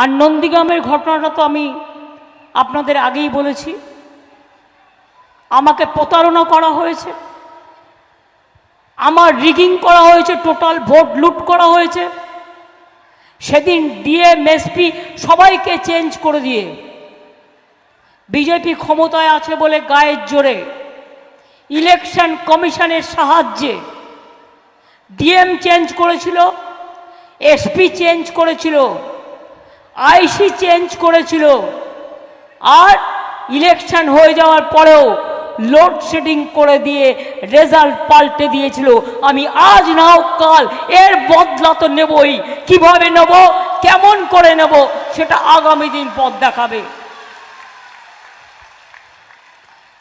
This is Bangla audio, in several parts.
আর নন্দীগ্রামের ঘটনাটা তো আমি আপনাদের আগেই বলেছি। আমাকে প্রতারণা করা হয়েছে। আমার রিগিং করা হয়েছে টোটাল ভোট লুট করা হয়েছে। সেদিন ডিএম এসপি সবাইকে চেঞ্জ করে দিয়ে বিজেপি ক্ষমতায় আছে বলে গায়ের জোরে ইলেকশন কমিশনের সাহায্যে ডিএম চেঞ্জ করেছিল এসপি চেঞ্জ করেছিল। আইসি চেঞ্জ করেছিল। আর ইলেকশন হয়ে যাওয়ার পরেও লোডশেডিং করে দিয়ে রেজাল্ট পাল্টে দিয়েছিল। আমি আজ নাও কাল এর বদলা তো নেবই। কীভাবে নেব? কেমন করে নেব? সেটা আগামী দিন পথ দেখাবে।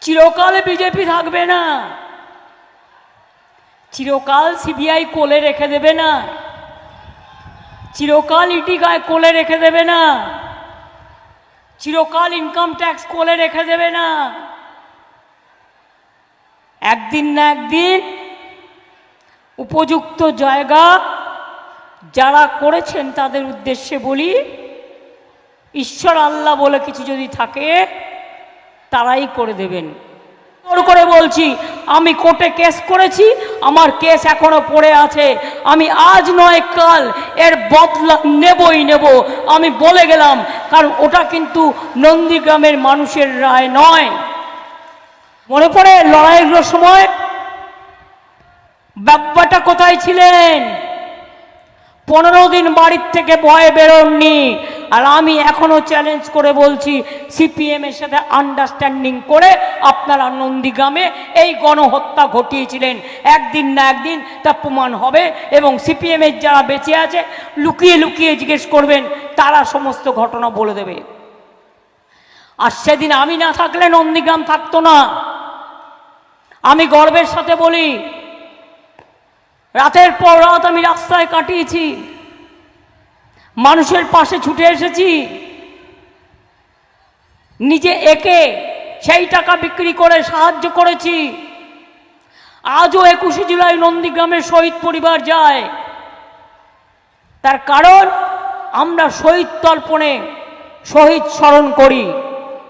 চিরকালে বিজেপি থাকবে না। চিরকাল সিবিআই কোলে রেখে দেবে না। চিরকাল ইটি গায়ে কোলে রেখে দেবে না। চিরকাল ইনকাম ট্যাক্স কোলে রেখে দেবে না। একদিন না একদিন উপযুক্ত জায়গা যারা করেছেন তাদের উদ্দেশ্যে বলি, ঈশ্বর আল্লাহ বলে কিছু যদি থাকে, তারাই করে দেবেন। জোর করে বলছি, আমি কোর্টে কেস করেছি, আমার কেস এখনও পড়ে আছে। আমি আজ নয়, কাল এর বদলা নেবই নেব। আমি বলে গেলাম, কারণ ওটা কিন্তু নন্দীগ্রামের মানুষের রায় নয়। মনে পড়ে লড়াইয়ের সময়? ব্যাপারটা কোথায় ছিলেন? পনেরো দিন বাড়ির থেকে ভয়ে বেরোননি। আর আমি এখনও চ্যালেঞ্জ করে বলছি সিপিএম এর সাথে আন্ডারস্ট্যান্ডিং করে আপনারা নন্দীগ্রামে এই গণহত্যা ঘটিয়েছিলেন। একদিন না একদিন তা প্রমাণ হবে এবং সিপিএম এর যারা বেঁচে আছে, লুকিয়ে লুকিয়ে জিজ্ঞেস করবেন, তারা সমস্ত ঘটনা বলে দেবে। আর সেদিন আমি না থাকলে নন্দীগ্রাম থাকতো না। আমি গর্বের সাথে বলি, রাতের পর রাত আমি রাস্তায় কাটিয়েছি। মানুষের পাশে ছুটে এসেছি। নিজে একে সেই টাকা বিক্রি করে সাহায্য করেছি। আজও একুশে জুলাই নন্দীগ্রামের শহীদ পরিবার যায়। তার কারণ, আমরা শহীদ তর্পণে শহীদ স্মরণ করি।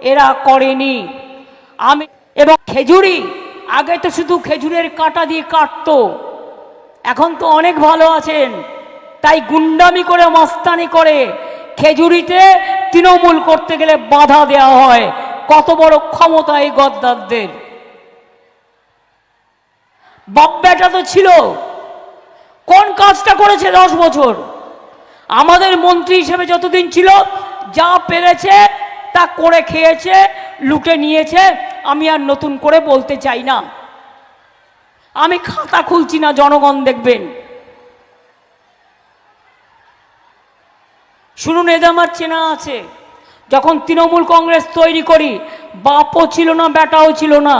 এরা করেনি। আমি এবং খেজুরি, আগে তো শুধু খেজুরের কাঁটা দিয়ে কাটতো। এখন তো অনেক ভালো আছেন। তাই গুন্ডামি করে, মস্তানি করে খেজুরিতে তৃণমূল করতে গেলে বাধা দেওয়া হয়। কত বড় ক্ষমতা এই গদ্দারদের। বাপ্যাটা তো ছিল। কোন কাজটা করেছে দশ বছর? আমাদের মন্ত্রী হিসেবে যতদিন ছিল, যা পেরেছে তা করে খেয়েছে, লুটে নিয়েছে, আমি আর নতুন করে বলতে চাই না। আমি খাতা খুলছি না, জনগণ দেখবেন। শুনুন এদের আমার চেনা আছে। যখন তৃণমূল কংগ্রেস তৈরি করি, বাপও ছিল না, বেটাও ছিল না।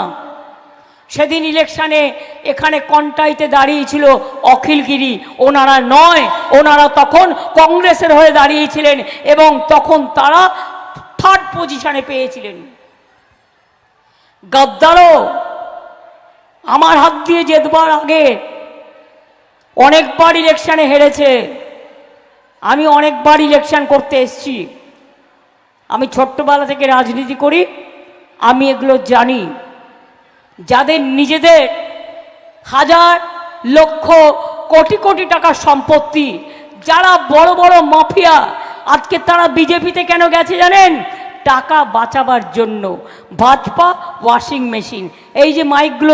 সেদিন ইলেকশনে এখানে কন্টাইতে দাঁড়িয়েছিল অখিলগিরি ওনারা নয়, ওনারা তখন কংগ্রেসের হয়ে দাঁড়িয়েছিলেন এবং তখন তারা থার্ড পজিশনে পেয়েছিলেন। গদ্দারও আমার হাত দিয়ে জেতবার আগে অনেকবার ইলেকশনে হেরেছে। আমি অনেকবার ইলেকশন করতে এসছি। আমি ছোট্টবেলা থেকে রাজনীতি করি, আমি এগুলো জানি। যাদের নিজেদের হাজার লক্ষ কোটি কোটি টাকার সম্পত্তি, যারা বড় বড় মাফিয়া, আজকে তারা বিজেপিতে কেন গেছে জানেন? টাকা বাঁচাবার জন্য। ভাজপা ওয়াশিং মেশিন এই যে মাইকগুলো